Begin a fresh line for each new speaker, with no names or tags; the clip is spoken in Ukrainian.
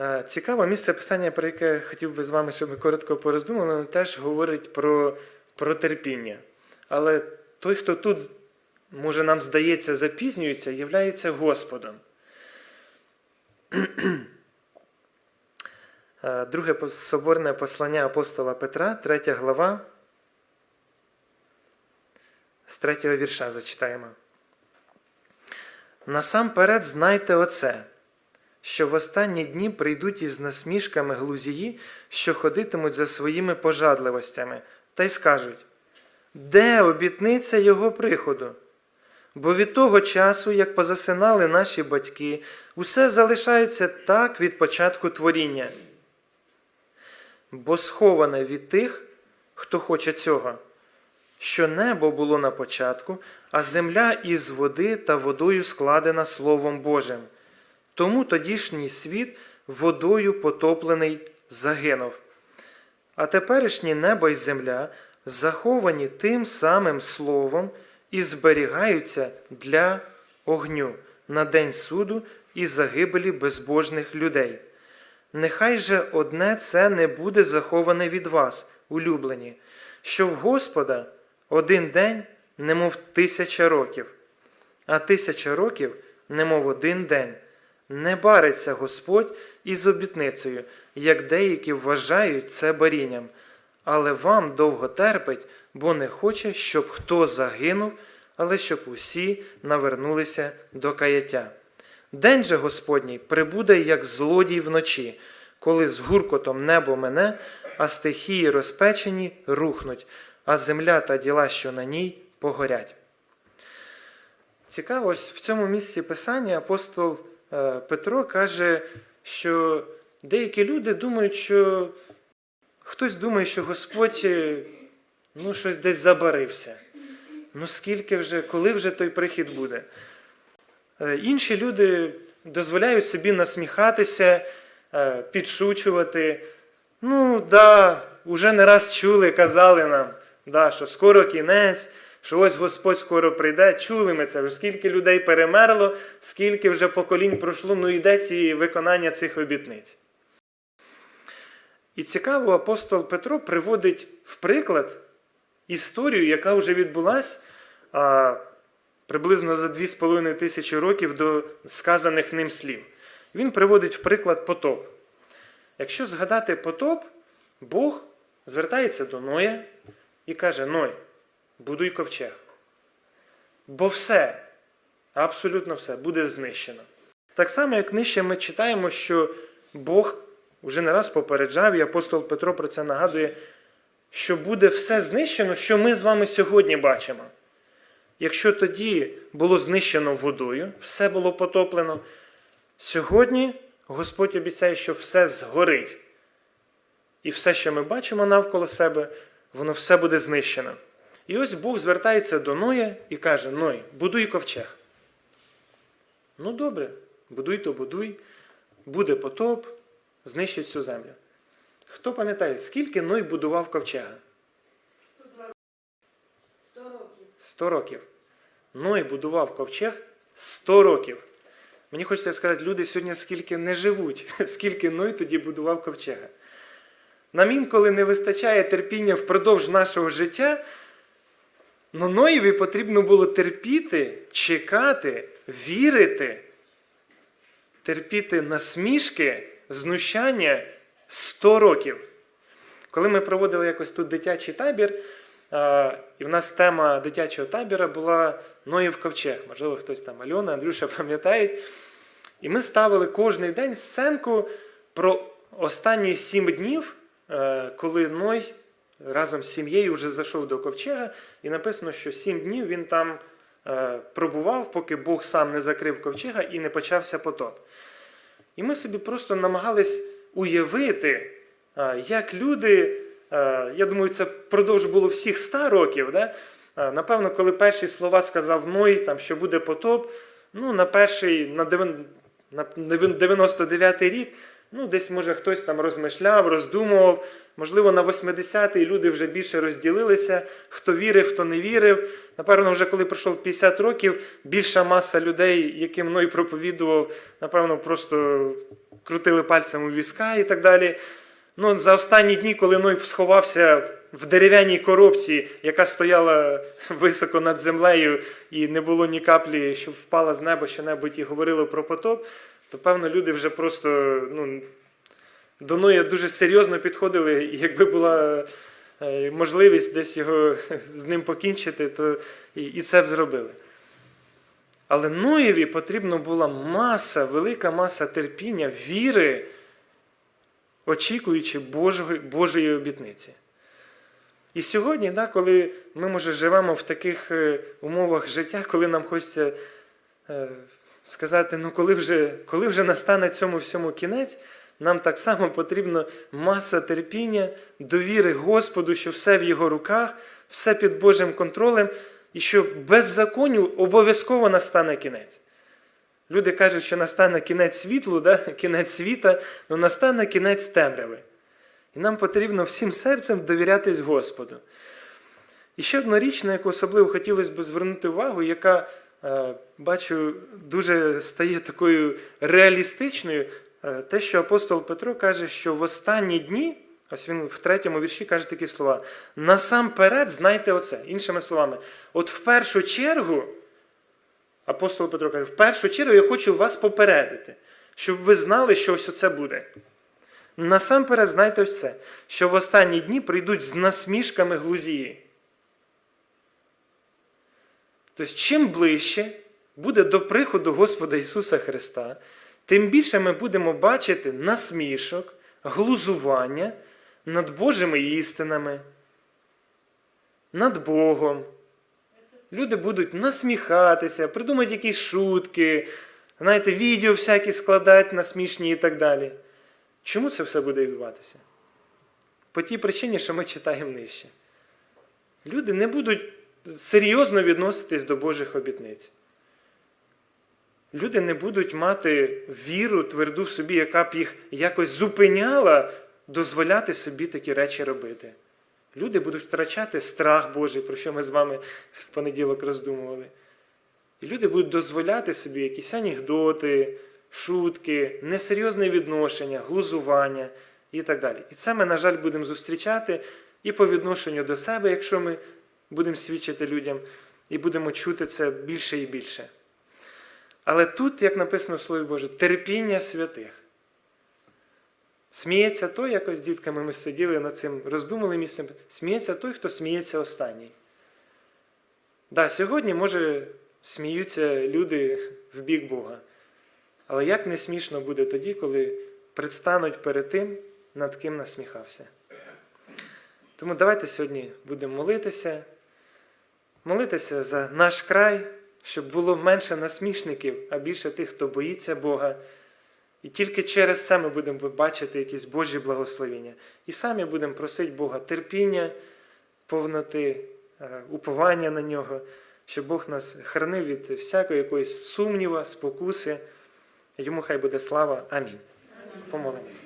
Е, Цікаве місце писання, про яке хотів би з вами, щоб ми коротко пороздумали, воно теж говорить про, про терпіння. Але той, хто тут, може, нам здається, запізнюється, являється Господом. Е, Друге соборне послання апостола Петра, 3 глава, з 3 вірша зачитаємо. Насамперед знайте оце, що в останні дні прийдуть із насмішками глузії, що ходитимуть за своїми пожадливостями, та й скажуть: Де обітниця його приходу? Бо від того часу, як позасинали наші батьки, усе залишається так від початку творіння. Бо сховане від тих, хто хоче цього, що небо було на початку, а земля із води та водою складена Словом Божим. Тому тодішній світ водою потоплений загинув. А теперішнє небо і земля заховані тим самим словом і зберігаються для огню на день суду і загибелі безбожних людей. Нехай же одне це не буде заховане від вас, улюблені, що в Господа один день, немов тисяча років, а тисяча років, немов один день. Не бариться Господь із обітницею, як деякі вважають це барінням, але вам довго терпить, бо не хоче, щоб хто загинув, але щоб усі навернулися до каяття. День же Господній прибуде, як злодій вночі, коли з гуркотом небо мене, а стихії розпечені рухнуть, а земля та діла, що на ній, погорять. Цікаво, ось в цьому місці писання апостол Петро каже, що деякі люди думають, що хтось думає, що Господь е, ну, щось десь забарився. Ну скільки вже, коли вже той прихід буде? Е, Інші люди дозволяють собі насміхатися, е, підшучувати. Ну, да, уже не раз чули, казали нам, да, що скоро кінець, що ось Господь скоро прийде. Чули ми це, вже скільки людей перемерло, скільки вже поколінь пройшло, ну йде ці виконання цих обітниць. І цікаво, апостол Петро приводить в приклад історію, яка вже відбулась приблизно за 2,5 тисячі років до сказаних ним слів. Він приводить в приклад потоп. Якщо згадати потоп, Бог звертається до Ноя і каже: Ной, будуй ковчег. Бо все, абсолютно все буде знищено. Так само, як нижче ми читаємо, що Бог вже не раз попереджав, і апостол Петро про це нагадує, що буде все знищено, що ми з вами сьогодні бачимо. Якщо тоді було знищено водою, все було потоплено, сьогодні Господь обіцяє, що все згорить. І все, що ми бачимо навколо себе, воно все буде знищено. І ось Бог звертається до Ноя і каже: Ной, будуй ковчег. Ну добре, будуй то будуй, буде потоп, знищить всю землю. Хто пам'ятає, скільки Ной будував ковчега?
100 років.
100 років. Ной будував ковчег 100 років. Мені хочеться сказати, люди сьогодні скільки не живуть, скільки Ной тоді будував ковчега. Нам інколи не вистачає терпіння впродовж нашого життя, но Ноєві потрібно було терпіти, чекати, вірити, терпіти насмішки, знущання 100 років. Коли ми проводили якось тут дитячий табір, і в нас тема дитячого табіра була Ноїв ковчег. Можливо, хтось там Альона, Андрюша пам'ятають. І ми ставили кожен день сценку про останні сім днів, е, коли Ной разом з сім'єю вже зайшов до ковчега, і написано, що сім днів він там е, пробував, поки Бог сам не закрив ковчега і не почався потоп. І ми собі просто намагались уявити, е, як люди, е, я думаю, це впродовж було всіх 100 років. Да? Напевно, коли перші слова сказав Ной, там, що буде потоп, ну, на перший, на 99-й рік Ну, десь, може, хтось там розмишляв, роздумував. Можливо, на 80-й люди вже більше розділилися, хто вірив, хто не вірив. Напевно, вже коли пройшов 50 років, більша маса людей, яким мною проповідував, напевно, просто крутили пальцем у візка і так далі. Ну, за останні дні, коли Ной сховався в дерев'яній коробці, яка стояла високо над землею, і не було ні каплі, щоб впала з неба що-небудь і говорили про потоп, то певно люди вже просто ну, до Ноя дуже серйозно підходили, і якби була е, можливість десь його з ним покінчити, то і, це б зробили. Але Ноєві потрібна була маса, велика маса терпіння, віри, очікуючи Божої, Божої обітниці. І сьогодні, да, коли ми, може, живемо в таких е, умовах життя, коли нам хочеться е, сказати, ну коли вже, коли вже настане цьому всьому кінець, нам так само потрібна маса терпіння, довіри Господу, що все в Його руках, все під Божим контролем, і що без закону обов'язково настане кінець. Люди кажуть, що настане кінець світлу, да? кінець світа, але настане кінець темряви. І нам потрібно всім серцем довірятись Господу. І ще одна річ, на яку особливо хотілося б звернути увагу, яка, бачу, дуже стає такою реалістичною, е, те, що апостол Петро каже, що в останні дні, ось він в третьому вірші каже такі слова: насамперед знайте оце. Іншими словами, от в першу чергу, апостол Петро каже, в першу чергу я хочу вас попередити, щоб ви знали, що ось оце буде. Насамперед знайте ось це, що в останні дні прийдуть з насмішками глузії. Тобто, чим ближче буде до приходу Господа Ісуса Христа, тим більше ми будемо бачити насмішок, глузування над Божими істинами, над Богом. Люди будуть насміхатися, придумати якісь шутки, знаєте, відео всякі складати насмішні і так далі. Чому це все буде відбуватися? По тій причині, що ми читаємо нижче. Люди не будуть серйозно відноситись до Божих обітниць. Люди не будуть мати віру тверду в собі, яка б їх якось зупиняла дозволяти собі такі речі робити. Люди будуть втрачати страх Божий, про що ми з вами в понеділок роздумували. І люди будуть дозволяти собі якісь анекдоти, шутки, несерйозне відношення, глузування і так далі. І це ми, на жаль, будемо зустрічати і по відношенню до себе, якщо ми будемо свідчити людям, і будемо чути це більше і більше. Але тут, як написано в Слові Боже, терпіння святих. Сміється той, якось з дітками ми сиділи над цим роздумали місцем, сміється той, хто сміється останній. Да, сьогодні, може, сміються люди в бік Бога. Але як не смішно буде тоді, коли предстануть перед тим, над ким насміхався. Тому давайте сьогодні будемо молитися, молитися за наш край, щоб було менше насмішників, а більше тих, хто боїться Бога. І тільки через це ми будемо бачити якісь Божі благословення. І самі будемо просити Бога терпіння, повноти, е, уповання на нього, щоб Бог нас хранив від всякої якоїсь сумніва, спокуси. Йому хай буде слава. Амінь. Помолимось.